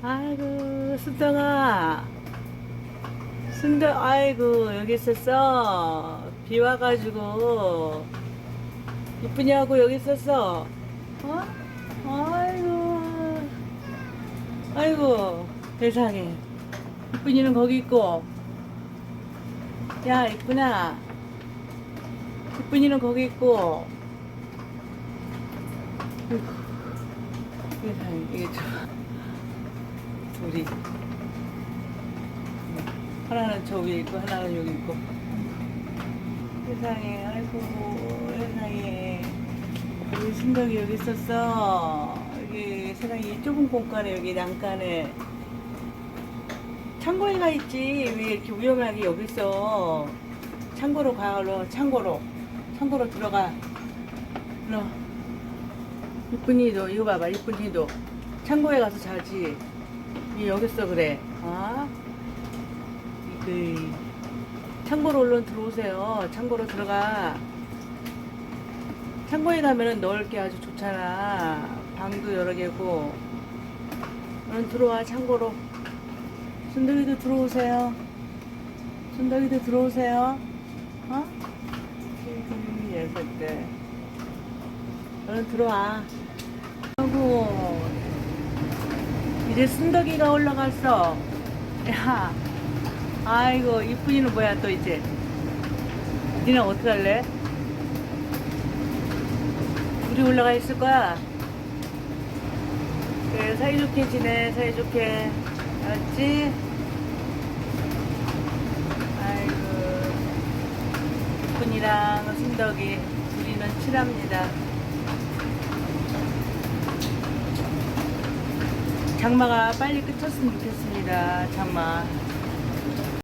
아이고, 순덕아. 순덕, 아이고, 여기 있었어. 비 와가지고. 이쁘냐고 여기 있었어. 어? 아이고. 아이고, 세상에. 이쁜이는 거기 있고. 야, 이쁘나. 이쁜이는 거기 있고. 세상에, 이게 좀. 둘이. 하나는 저 위에 있고 하나는 여기 있고. 세상에 아이고 세상에. 우리 순덕이 여기 있었어? 여기 세상에 이 좁은 공간에 여기 난간에. 창고에 가 있지. 왜 이렇게 위험하게 여기 있어? 창고로 가 얼른 창고로. 창고로 들어가. 너 이쁜이도 이거 봐봐 이쁜이도. 창고에 가서 자지. 이 여기 있어 그래 아 그 창고로 얼른 들어오세요 창고로 들어가 창고에 가면은 넣을 게 아주 좋잖아 방도 여러 개고 얼른 들어와 창고로 순덕이도 들어오세요 순덕이도 들어오세요 어? 이 녀석들 얼른 들어와 아이고 이제 순덕이가 올라갔어. 야, 아이고 이쁜이는 뭐야 또 이제. 니는 어떻게 할래? 둘이 올라가 있을 거야. 그래 사이좋게 지내 사이좋게 알았지? 아이고 이쁜이랑 순덕이 둘이는 친합니다. 장마가 빨리 끝쳤으면 좋겠습니다. 장마.